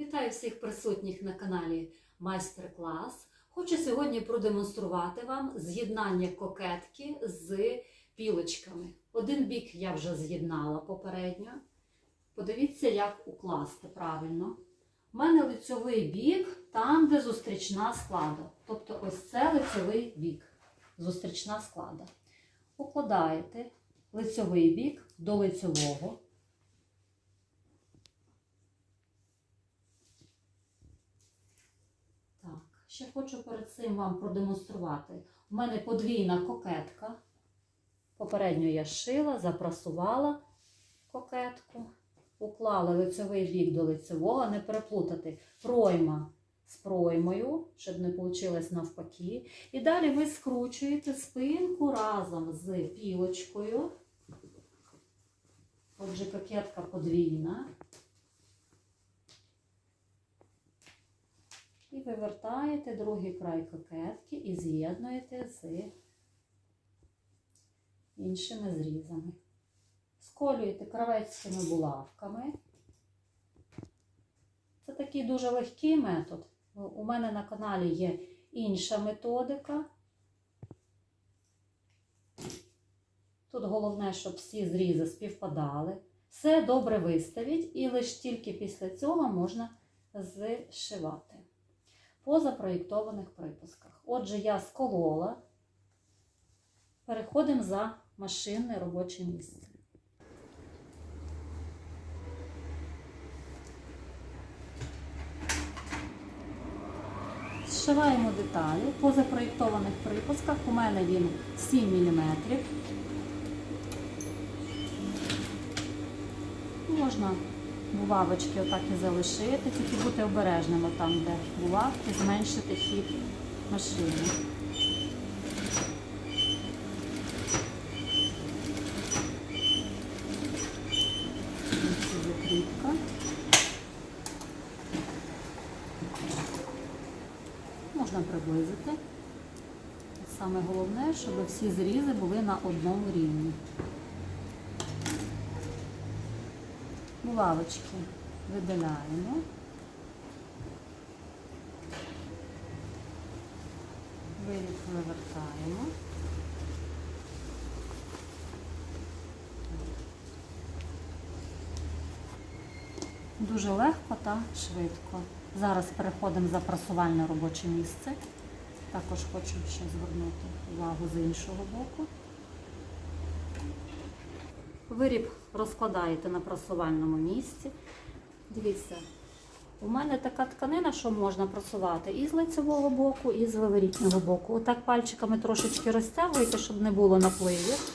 Вітаю всіх присутніх на каналі Майстер-клас. Хочу сьогодні продемонструвати вам з'єднання кокетки з пілочками. Один бік я вже з'єднала попередньо. Подивіться, як укласти правильно. У мене лицьовий бік там, де зустрічна склада. Тобто ось це лицьовий бік, зустрічна склада. Укладаєте лицьовий бік до лицьового. Так, ще хочу перед цим вам продемонструвати. У мене подвійна кокетка. Попередньо я шила, запрасувала кокетку, уклала лицевий бік до лицевого, не переплутати пройма з проймою, щоб не вийшло навпаки. І далі ви скручуєте спинку разом з пілочкою. Отже, кокетка подвійна. І вивертаєте другий край кокетки і з'єднуєте з іншими зрізами. Сколюєте кравецькими булавками. Це такий дуже легкий метод. У мене на каналі є інша методика. Тут головне, щоб всі зрізи співпадали. Все добре виставіть, і лише тільки після цього можна зшивати по запроєктованих припусках. Отже, я сколола. Переходимо за машинне робоче місце. Зшиваємо деталі. По запроєктованих припусках у мене він 7 мм. Можна булавочки отак і залишити, тільки бути обережними там, де булавки, зменшити хід машини. Закріпка. Можна приблизити. Саме головне, щоб всі зрізи були на одному рівні. Булавочки видаляємо. Виріб вивертаємо. Дуже легко та швидко. Зараз переходимо за прасувальне робоче місце. Також хочу ще звернути увагу з іншого боку. Виріб розкладаєте на прасувальному місці. Дивіться, у мене така тканина, що можна прасувати і з лицевого боку, і з виворітнього боку. Отак пальчиками трошечки розтягуєте, щоб не було напливів.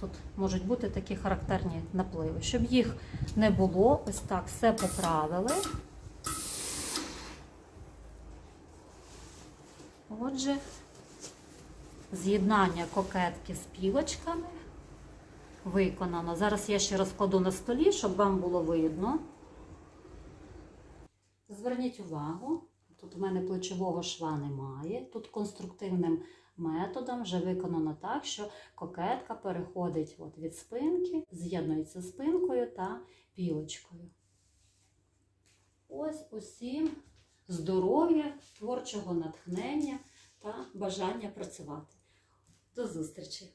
Тут можуть бути такі характерні напливи. Щоб їх не було, ось так все поправили. Отже, з'єднання кокетки з пілочками виконано. Зараз я ще розкладу на столі, щоб вам було видно. Зверніть увагу, тут у мене плечового шва немає. Тут конструктивним методом вже виконано так, що кокетка переходить от від спинки, з'єднується спинкою та пілочкою. Ось усім здоров'я, творчого натхнення та бажання працювати. До зустрічі!